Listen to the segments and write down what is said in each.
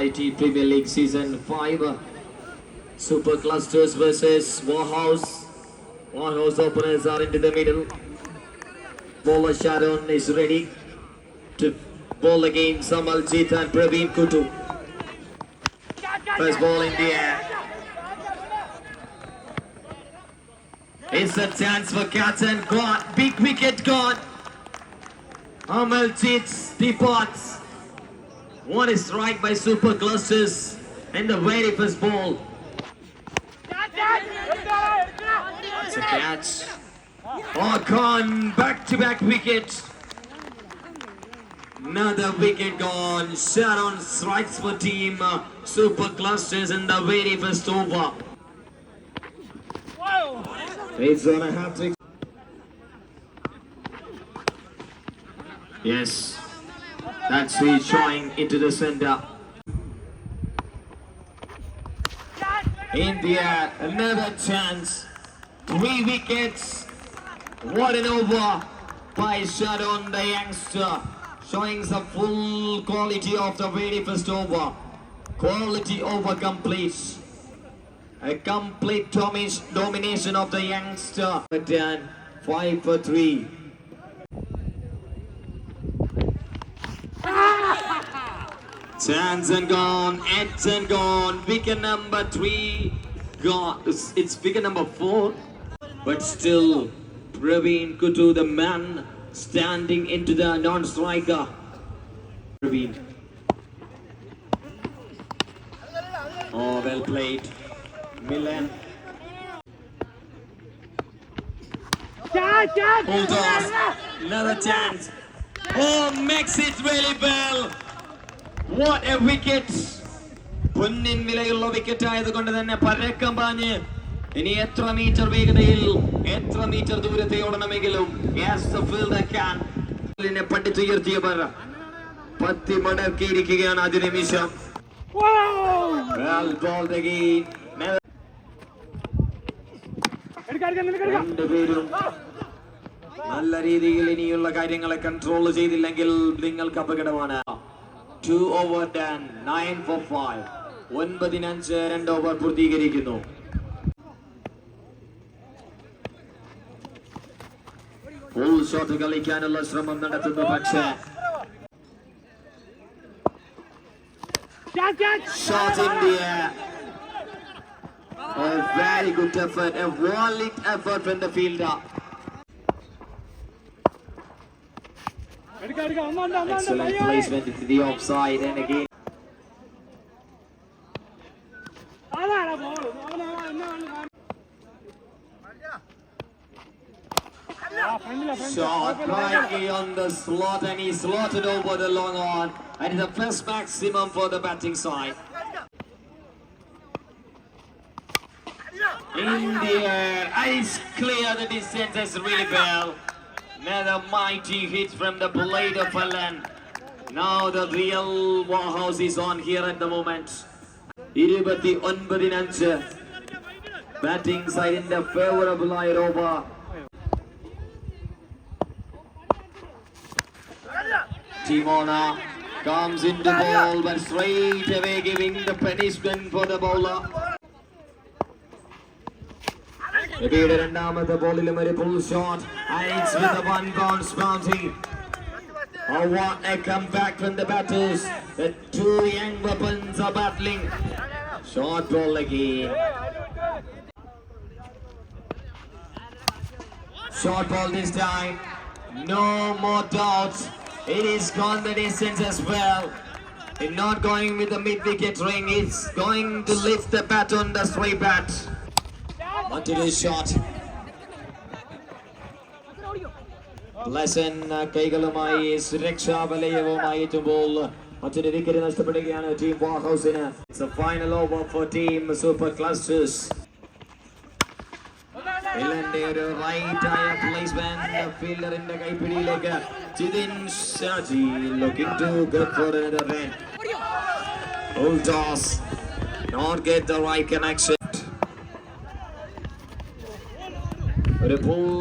IT Premier League Season 5. Super Clusters versus Warhouse. Warhouse openers are into the middle. Bowler Sharon is ready to bowl again. Samaljit and Praveen Kutu. First ball in the air. It's a chance for and gone. Big wicket gone. Amaljeet departs. What is strike by Super Clusters in the very first ball. It's a catch. Oh, gone. Back to back wicket. Another wicket gone. Sharon strikes for team Super Clusters in the very first over. It's on a hat trick. Yes. That's he showing into the center. India, another chance. Three wickets. What an over by Sharon, the youngster. Showing the full quality of the very first over. Quality over complete. A complete domi- domination of the youngster. Five for three. Chance and gone, Edge and gone. Wicket number three gone. It's, it's wicket number four, but still, Praveen Kutu, the man standing into the non-striker. Praveen. Oh, well played. Milan. Hold on. Another chance. Oh, makes it really well. What a wicket പൊന്നിൻ വിലയുള്ള wicket ആയതുകൊണ്ട് തന്നെ പരക്കം പാഞ്ഞ്. ഇനി എത്ര metre വേഗതയിൽ എത്ര metre ദൂരത്തെ ഓടണമെങ്കിലും പഠിച്ചുയർത്തിയവർ പത്തി മടക്കിയിരിക്കുകയാണ് അതിന് നിമിഷം. രണ്ടുപേരും നല്ല രീതിയിൽ ഇനിയുള്ള കാര്യങ്ങളെ കൺട്രോൾ ചെയ്തില്ലെങ്കിൽ നിങ്ങൾക്ക് അപകടമാണ്. To over ten nine four five ഒൻപതിനഞ്ച് രണ്ട് ഓവർ പൂർത്തീകരിക്കുന്നു ഫുൾ ഷോട്ട് കളിക്കാനുള്ള ശ്രമം നടത്തുന്നു പക്ഷേ shot in the air. A very good effort, a wallet effort from the fielder. Excellent placement into the offside and again. Shot rightly on the slot and he slotted over the long on. And it's a first maximum for the batting side. In the air, ice clear the distance is really well. Another mighty hit from the blade of Alan. Now the real Warhouse is on here at the moment. ഇരുപത്തി ഒൻപതിനഞ്ച് batting സൈഡിന്റെ favourable ആയ over Timona comes into ball but straight away giving the punishment for the bowler. രവിയുടെ രണ്ടാമത്തെ ബോളിലും ഒരു full shot it's with one bounce boundary Oh, what a comeback from the batters. The two young weapons are battling. Short ball again. Short ball this time. No more doubts. It is gone the distance as well. It's not going with the mid-wicket ring. It's going to lift the bat on the straight bat. Onto the shot. ലെസൻ കൈകളുമായി സുരക്ഷാ വലയവുമായി എത്തുമ്പോൾ മറ്റൊരു wicket നഷ്ടപ്പെടുകയാണ് team വാഹൌസിന് final over for team super clusters ഇല്ലന്റെ ഒരു right ആയ placement ഫീൽഡറിന്റെ കൈപ്പിടിയിലേക്ക് Jithin Shaji looking to good for another run Ultas not get the right connection ഒരു pull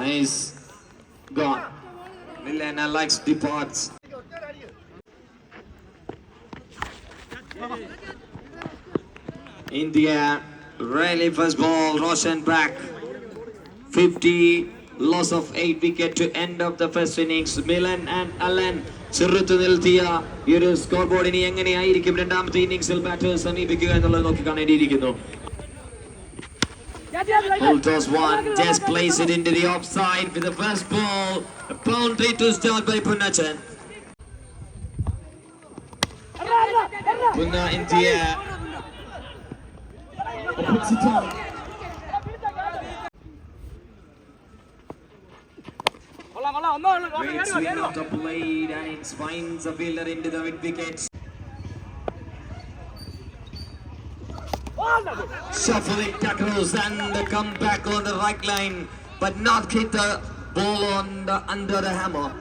Nice. Gone. Milan Alex departs. India rally first ball, Roshan back. 50 loss of 8 wicket to end of the first innings. Milan and Allen ചെറുത്തു നിർത്തിയ ഈ ഒരു score ബോർഡിനെ എങ്ങനെയായിരിക്കും രണ്ടാമത്തെ ഇന്നിംഗ്സിൽ batters സമീപിക്കുക എന്നുള്ളത് നോക്കി കാണേണ്ടിയിരിക്കുന്നു Full toss one, just place it into the offside with the first ball. A boundary to start by Punachan. Punna in the air. Great swing of the blade and it finds a fielder into the mid wicket. Shuffling tackles and the comeback on the right line, but not hit the ball on the under the hammer.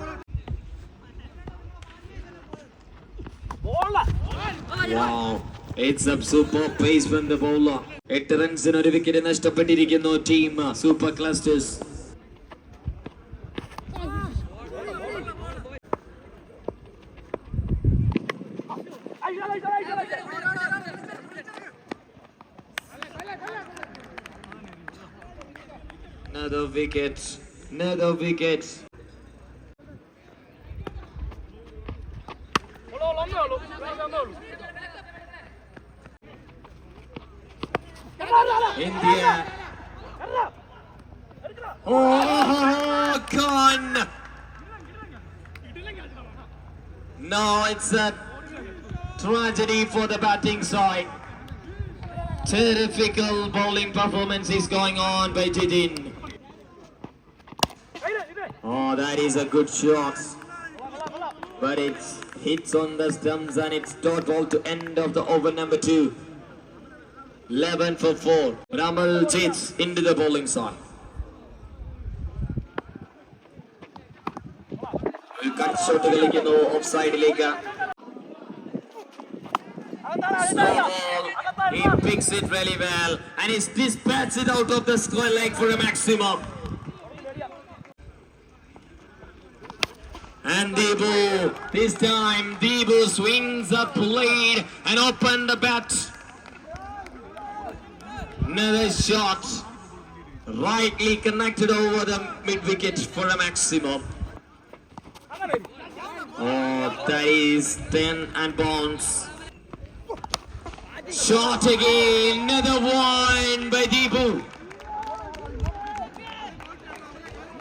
Wow, it's a super pace from the bowler. എട്ട് റൺസിന് ഒരു wicket നഷ്ടപ്പെട്ടിരിക്കുന്നു team super clusters Another wicket. Another wicket. India. Oh, gone. No, it's a tragedy for the batting side. Terrific bowling performance is going on by Tidin. Oh, that is a good shot. But it hits on the stumps and it's dot ball to end of the over number two. 11 for 4. Ramal Chits into the bowling side. ഒരു cut shot കളിക്കുന്നു off സൈഡിലേക്ക് he picks it really well and he's dispatched it out of the square leg for a maximum. And Debu, this time Debu swings a blade and open the bat. Another shot. Rightly connected over the mid wicket for a maximum. Oh, that is 10 and bounce. Shot again. Another one by Debu.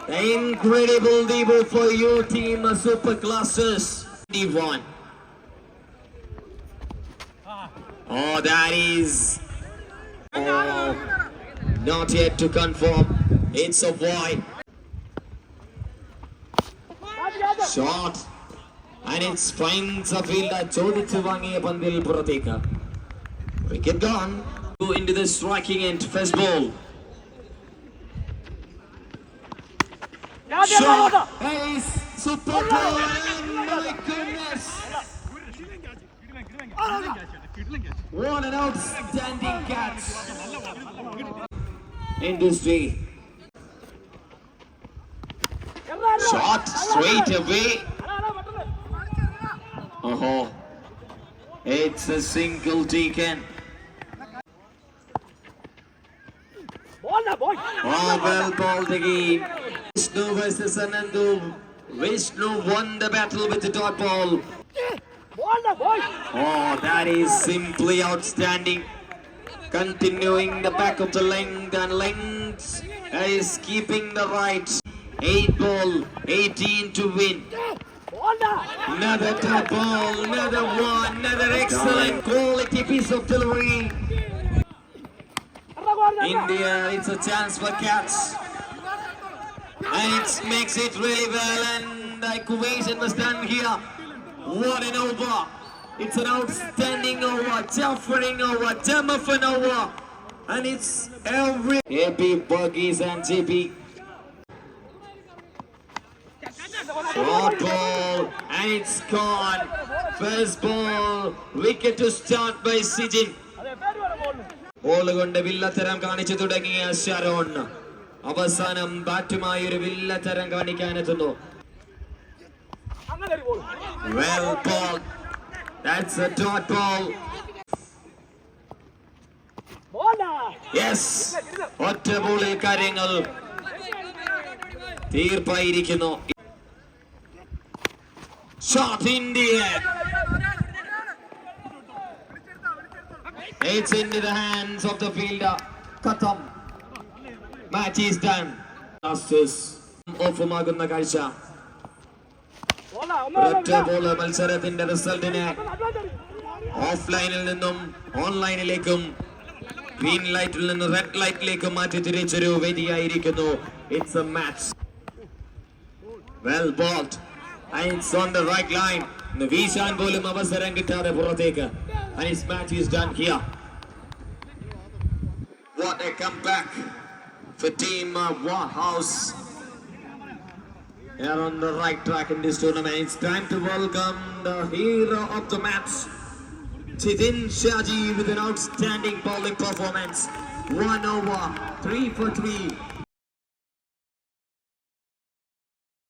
The incredible Debu for your team, uh, Super Classes. 21. Oh, that is Oh, not yet to confirm. It's a wide shot. And it's finds a fielder ചോദിച്ചു വാങ്ങിയ പന്തിൽ പുറത്തേക്ക് Wicket gone. Go into the striking end. First ball. Shot. Hey, super ball. My goodness. What an outstanding catch. Industry. Shot straight away. Oh, it's a single taken. Oh, well balled again. Vishnu versus Anandu. Vishnu won the battle with the dot ball. Oh, that is simply outstanding. Continuing the back of the length and length is keeping the right. 8 ball, 18 to win. Another top ball, another one, another excellent quality piece of delivery. India, it's a chance for cats. And it makes it really well. And the equation was done here. What an over! It's an outstanding over, Jaffering over, Jamaffin over. And it's every AP Buggies and. Short ball, and it's gone. First ball, wicket to start by Sijin. Ball വില്ലത്തരം കാണിച്ചു തുടങ്ങിയ ശരോൺ. അവസാനം ബാറ്റുമായി ഒരു വില്ലത്തരം കാണിക്കാനെത്തുന്നു. എത്തുന്നു that's ball yes ഒറ്റ ബോളിൽ കാര്യങ്ങൾ തീർപ്പായിരിക്കുന്നു. Shot India It's into the hands of the fielder. Khatam. Match is done. Justice. ഓഫുമാകുന്ന കാഴ്ച ഒറ്റ ബോൾ മത്സരത്തിന്റെ റിസൾട്ടിനെ ഓഫ്ലൈനിൽ നിന്നും ഓൺലൈനിലേക്കും ഗ്രീൻ ലൈറ്റിൽ നിന്ന് റെഡ് ലൈറ്റിലേക്കും മാറ്റി തിരിച്ചൊരു വേദിയായിരിക്കുന്നു it's a match well bowled it's on the right line വീശാൻ പോലും അവസരം കിട്ടാതെ പുറത്തേക്ക് and his match is done here what a comeback for team uh, Warhouse They're on the right track in this tournament. It's time to welcome the hero of the match, Chidin Shaji, with an outstanding bowling performance. One over, three for three,